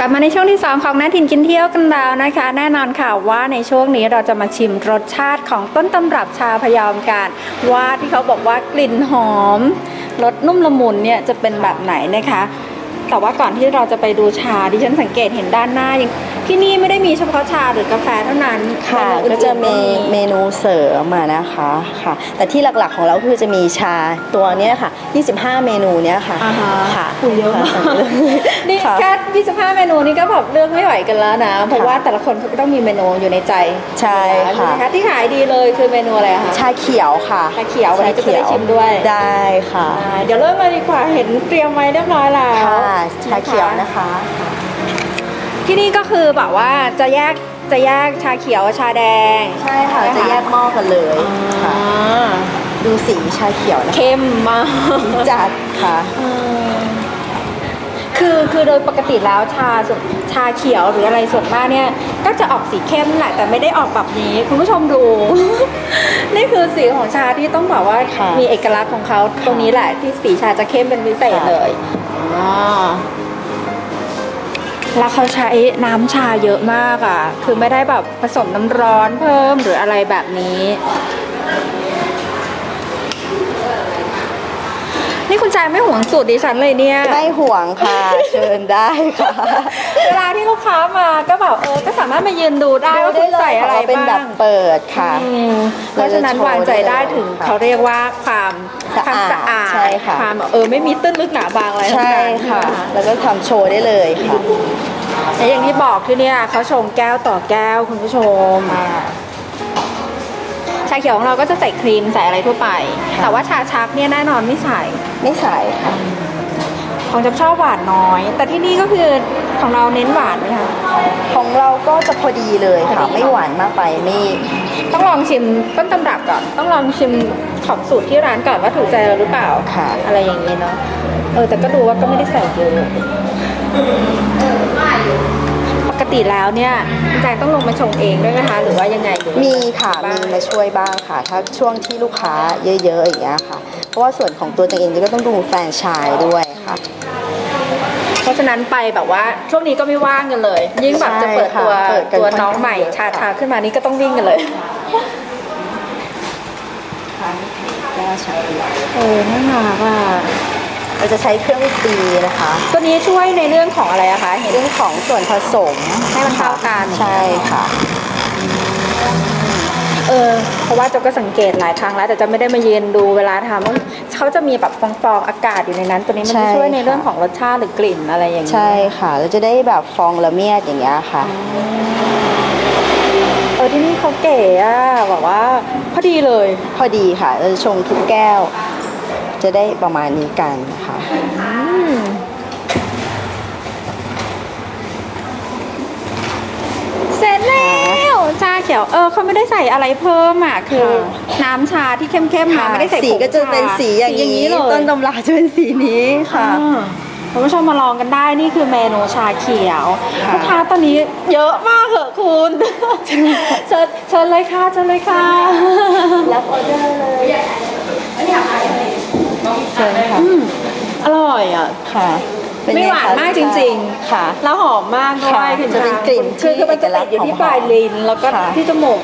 กลับมาในช่วงที่ 2 ของนาทินกินเที่ยวกันแล้วนะคะ แน่นอนค่ะว่าในช่วงนี้เราจะมาชิมรสชาติของต้นตำรับชาพยอมกันว่าที่เขาบอกว่ากลิ่นหอมรสนุ่มละมุนเนี่ยจะเป็นแบบไหนนะคะ แต่ว่าก่อนที่เราจะไปดูชาดิฉันสังเกตเห็นด้านหน้ายังที่นี่ไม่ได้มีเฉพาะชาหรือกาแฟเท่านั้นค่ะเมนูก็จะอื่นๆมีเมนูเสริมมานะคะค่ะ แต่ที่หลักๆของเราคือจะมีชาตัวเนี้ยค่ะ 25 เมนูเนี้ยค่ะอ่าฮะค่ะคุยเยอะมากค่ะนี่ค่ะแค่25 เมนูนี่ก็แบบเลือกไม่ไหวกันแล้วนะ เพราะว่าแต่ละคนเขาก็ต้องมีเมนูอยู่ในใจใช่อยู่แล้วค่ะใช่ไหมคะที่ขายดีเลยคือเมนูอะไรอะคะชาเขียวค่ะชาเขียววันนี้ก็จะได้ชิมด้วยได้ค่ะอ่าเดี๋ยวเริ่มเลยดีกว่าเห็นเตรียมไว้เรียบร้อยแล้วค่ะชาเขียวนะคะ ที่นี่ก็คือแบบว่าจะแยกจะแยกชาเขียวกับชาแดง ใช่ค่ะ จะแยกหม้อกันเลยค่ะอ่าดูสีชาเขียวนะคะเข้มมากจัดค่ะคือคือโดยปกติแล้วชาส่วนชาเขียวหรืออะไรส่วนมากเนี่ย ก็จะออกสีเข้มแหละแต่ไม่ได้ออกแบบนี้ คุณผู้ชมดู นี่คือสีของชาที่ต้องบอกว่าค่ะมีเอกลักษณ์ของเขาตรงนี้แหละที่สีชาจะเข้มเป็นพิเศษค่ะเลยอ๋อ แล้วเขาใช้น้ำชาเยอะมากอะ คือไม่ได้แบบผสมน้ำร้อนเพิ่มหรืออะไรแบบนี้ นี่คุณชายไม่ห่วงสูตรดิฉันเลยเนี่ย ไม่ห่วงค่ะ เชิญได้ค่ะ เวลาที่ลูกค้ามาก็แบบเออ ก็สามารถมายืนดูได้ว่าคุณใส่อะไรเพาว่าเป็นบ้าแบงบเปิดค่ะอืมเพราะฉะนั้นวางใจได้ถึงค่ะเขาเรียกว่าความสะความอาดสะอาดใช่ค่ะความเออไม่มีตื้นลึกหนาบางอะไรทั้งใช่นั้นค่ะนแล้วก็ทำโชว์ได้เลยค่ะและอย่างที่บอกที่เนี่ยเขาชงแก้วต่อแก้วคุณผู้ชม ชาเขียวของเราก็จะใส่ครีมใส่อะไรทั่วไปค่ะแต่ว่าชาชักเนี่ยแน่นอนไม่ใส่ไม่ใส่ค่ะของจะชอบหวานน้อย แต่ที่นี่ก็คือของเราเน้นหวานไหมคะของเราก็จะพอดีเลยค่ะพอดีไม่หวานมากไปไม่ต้องลองชิมต้นตำรับก่อน ต้องลองชิมของสูตรที่ร้านก่อนว่าถูกใจเราหรือเปล่าค่ะ อะไรอย่างนี้เนาะเออแต่ก็ดูว่าก็ไม่ได้ใส่เยอะปก ติแล้วเนี่ยคุณแจงต้องลงมาชงเองด้วยนะคะ หรือว่ายังไงหรือว่ามีค่ะบ้ามีงมาช่วยบ้างค่ะ ถ้าช่วงที่ลูกค้าเยอะๆอย่างเงี้ยค่ะ เพราะว่าส่วนของตัวเจงเองก็ต้องดูแฟรนไชายด้วยค่ะ เพราะฉะนั้นไปแบบว่าช่วงนี้ก็ไม่ว่างกันเลย ยิ่งแบบจะเปิดตัวใช่ค่ะเปิดกันตัวน้องใหม่ค่อนชาข้างเยอะ ชาขึ้นมานี่ก็ต้องวิ่งกันเลยแก้วชาเขียวเออน่ารักอะ เราจะใช้เครื่องตีนะคะ ตัวนี้ช่วยในเรื่องของอะไรอะคะเห็นเรื่องของส่วนผสมให้มันเข้ากันใช่ค่ะเออเพราะว่าเจะก็สังเกตหลายครั้งแล้วแต่จะไม่ได้มายืนดูเวลาทำว่าเขาจะมีแบบฟองๆอากาศอยู่ในนั้น ตัวนี้มันใช่จะช่วยในค่ะเรื่องของรสชาติหรือกลิ่นอะไรอย่างนี้ใช่ค่ะเราจะได้แบบฟองละเมียดอย่างเงี้ยค่ะเออที่นี่เขาเก๋อะแบบว่า พอดีเลย พอดีค่ะเราจะชงทุกแก้ว จะได้ประมาณนี้กันนะคะอืมเสร็จแล้วชาเขียวเออเขาไม่ได้ใส่อะไรเพิ่มอะคือค่ะน้ำชาที่เข้มๆมาไม่ได้ใส่สีผงก็จะเป็นชาสีอย่างนี้เลยต้นตำราจะเป็นสีนี้ค่ะอ่าคุณผู้ชมมาลองกันได้นี่คือเมนูชาเขียวค่ะลูกค้าตอนนี้เยอะมากเหอะคุณเชิญเชิญเลยค่ะเชิญเลยค่ะรับออเดอร์เลย เชิญค่ะอืมอร่อยอะ ค่ะเป็ไม่งหวานคะมากจริง ๆ ค่ะ แล้วหอมมากด้วยค่ะคุณจะเป็นกลิ่นคือคือมันจะที่เอกลัติกดษณ์อยู่ที่ของปลายลิ้นแล้วก็ค่ะ ที่จมูก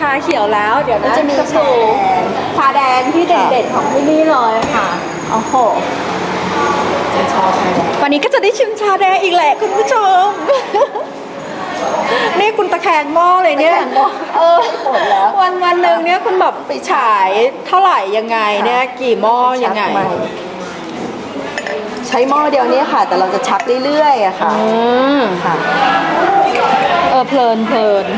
ชาเขียวแล้ว เดี๋ยวก็นะจะมีดูชาแดงชาแดงที่ค่ะเด่นๆของที่นี่เลยค่ะโอ้โหชาไทยวันนี้ก็จะได้ชิมชาแดงอีกแหละคุณผู้ชม นี่คุณตะแคงหม้อเลยเนี่ยตะแคงหม้อเออ หมดแล้ว วันวันหนึ่งเนี่ยคุณแบบไปฉายเท่าไหร่ยังไงเนี่ยกี่หม้อยังไง ชักใหม่ใช้หม้อเดียวนี้ค่ะ แต่เราจะชักเรื่อยๆอะค่ะอืมค่ะ เออเพลินเพลินห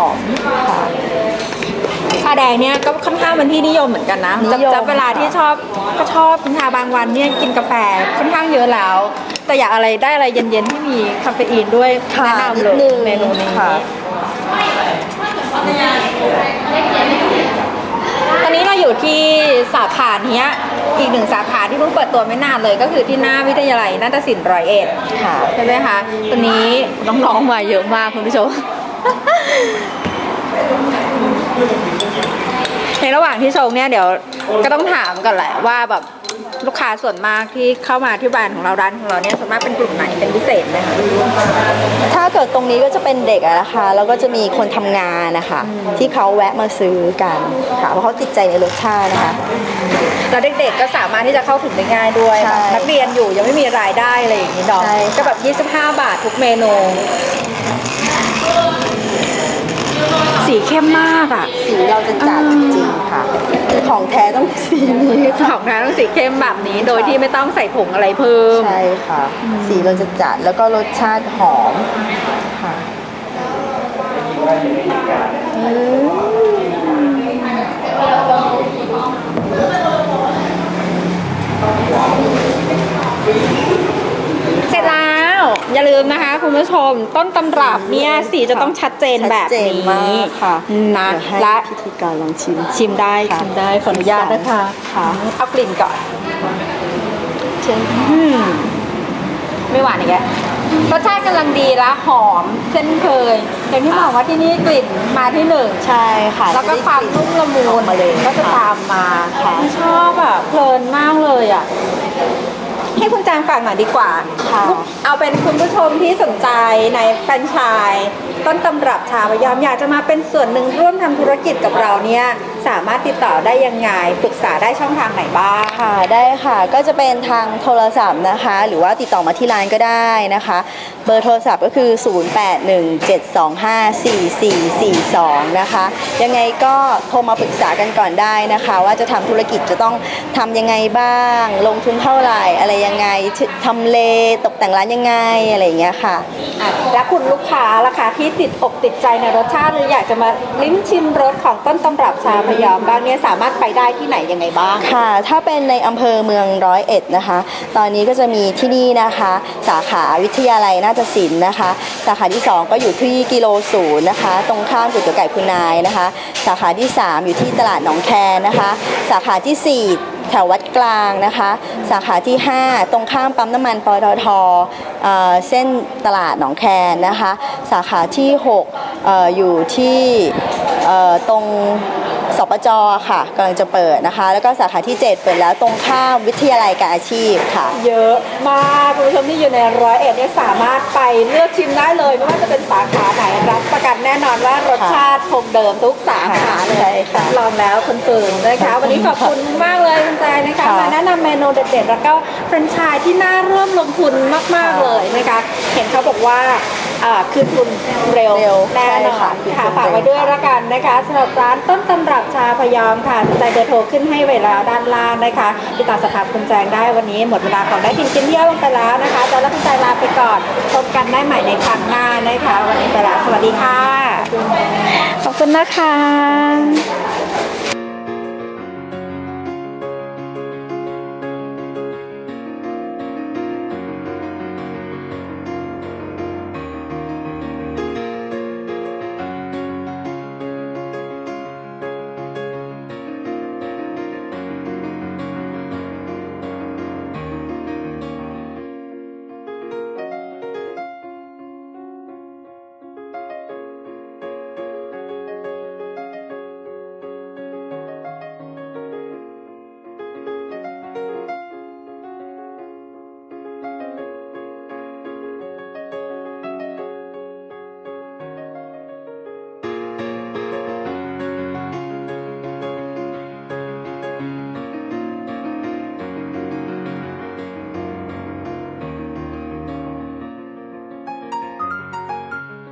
อมชาแดงเนี่ยก็ค่อนข้างเป็นที่นิยมเหมือนกันนะนิจะยม จะเวลาที่ชอบก็ชอบชาบางวันเนี่ยกินกาแฟค่อนข้างเยอะแล้ว แต่อยากอะไรได้อะไรเย็นๆที่มีคาเฟอีนด้วยค่ะแนะนำนิเลดยนึงเมนูนี้ค่ะ ตอนนี้เราอยู่ที่สาขาเนี้ยอีกหนึ่งสาขาที่เพิ่งเปิดตัวไม่นานเลยก็คือที่หน้าวิทยาลัยนาฏศิลป์ร้อยเอ็ด ค่ะ ใช่ไหมคะตอนนี้น้องๆมาเยอะมากคุณผู้ชม ในระหว่างที่ชงเนี่ยเดี๋ยวก็ต้องถามก่อนแหละว่าแบบลูกค้าส่วนมากที่เข้ามาที่แบรนด์ของเราร้านของเราเนี่ยส่วนมากเป็นกลุ่มไหนเป็นพิเศษไหมคะถ้าเกิดตรงนี้ก็จะเป็นเด็กอะนะคะแล้วก็จะมีคนทำงานนะคะที่เขาแวะมาซื้อกันค่ะเพราะเขาติดใจในรสชาตินะคะแล้วเด็กๆก็สามารถที่จะเข้าถึงได้ง่ายด้วยใช่นักเรียนอยู่ยังไม่มีรายได้อะไรอย่างนี้ดอกใช่ค่ะก็แบบ 25 บาททุกเมนู เราจะจัดอ่าจริงๆค่ะ ของแท้ต้องสีนี้ค่ะของนะต้องสีเข้มแบบนี้ โดยที่ไม่ต้องใส่ผงอะไรเพิ่ม ใช่ค่ะ สีเราจะจัดแล้วก็รสชาติหอมค่ะอืม เสร็จแล้ว อย่าลืมนะคะ คุณผู้ช ม ต้นตำรับเนี่ยสีจะต้องชัดเจนแบบชัดเจนนี้มากค่ะนะเดี๋ยวให้และพิธีการลองชิมชิมได้ค่ะชิมได้ขออนุญาตนะคะค่ะเอากลิ่นก่อนเชิญอืมไม่หวานอีกแล้วรสชาติกำลังดีและหอมเช่นเคยอย่างที่บอกว่าที่นี่กลิ่นมาที่หนึ่งใช่ค่ะ แล้วก็ความนุ่มละมุออนกมาเลยก็จะค่ตามมาค่ะชอบอะเพลินมากเลยอะ ให้คุณแจงฝากหน่อยดีกว่า ค่ะเอาเป็นคุณผู้ชมที่สนใจในแฟรนไชส์ต้นตำรับชาพยอมอยากจะมาเป็นส่วนหนึ่งร่วมทำธุรกิจกับเราเนี่ยสามารถติดต่อได้ยังไงปรึกษาได้ช่องทางไหนบ้าง ค่ะได้ค่ะก็จะเป็นทางโทรศัพท์นะคะ หรือว่าติดต่อมาที่ร้านก็ได้นะคะเบอร์โทรศัพท์ก็คือ 0817254442 นะคะ ยังไงก็โทรมาปรึกษากันก่อนได้นะคะ ว่าจะทำธุรกิจจะต้องทำยังไงบ้าง ลงทุนเท่าไหร่ อะไรยังไงทำเลตกแต่งร้านยังไง อะไรอย่างเงี้ยค่ะอะ และคุณลูกค้าล่ะคะที่ติดอกติดใจในรสชาติหรืออยากจะมาลิ้มชิมรสของต้นตำรับชาพยอมบ้างเนี่ยสามารถไปได้ที่ไหนยังไงบ้างค่ะ ถ้าเป็นในอำเภอเมืองร้อยเอ็ดนะคะ ตอนนี้ก็จะมีที่นี่นะคะ สาขาวิทยาลัยนาฏศิลป์นะคะ สาขาที่ 2 ก็อยู่ที่กิโลศูนย์นะคะ ตรงข้ามจุดตัวไก่คุณนายนะคะ สาขาที่ 3 อยู่ที่ตลาดหนองแคนนะคะ สาขาทีสี่ 4แถววัดกลางนะคะ สาขาที่ 5 ตรงข้ามปั๊มน้ำมันปตทเอ่อเส้นตลาดหนองแคนนะคะ สาขาที่ 6อออยู่ที่ตรง สปจค่ะกำลังจะเปิดนะคะ แล้วก็สาขาที่ 7 เปิดแล้วตรงข้ามวิทยาลัยการอาชีพค่ะ เยอะมากคุณผู้ชมที่อยู่ในร้อยเอ็ดเนี่ยสามารถไปเลือกชิมได้เลย ไม่ว่าจะเป็นสาขาไหนรับประกันแน่นอนว่ารสชาติคงเดิมทุกสาขาเลใช่ยค่ะลองแล้วคนตื่นนะคะ วันนี้ขอบคุณมากเลยคุณแจงนะคะค่ะมาแนะนำเมนูเด็ดๆแล้วก็แฟรนไชส์ที่น่าร่วมลงทุนมากๆเลยนะคะ เห็นเขาบอกว่า อ่าคืนทุนเร็วเร็วแน่นใช่อนค่ะคืนทุนค่ะฝากไว้เร็ว ด้วยค่ะละกันนะคะสำหรับร้านต้นตำรับชาพยอมค่ะสนใจเบอร์โทรขึ้นให้เวลาด้านล่างนะคะติดต่อสถาคุณแจงได้วันนี้หมดเวลาของได้กินกินเที่ยวลงไปแล้วนะคะจะรับคุณแจงลาไปก่อนพบกันได้ใหม่ในครั้งหน้านะคะ วันนี้ไปแล้วสวัสดีค่ะ ขอบคุณนะคะ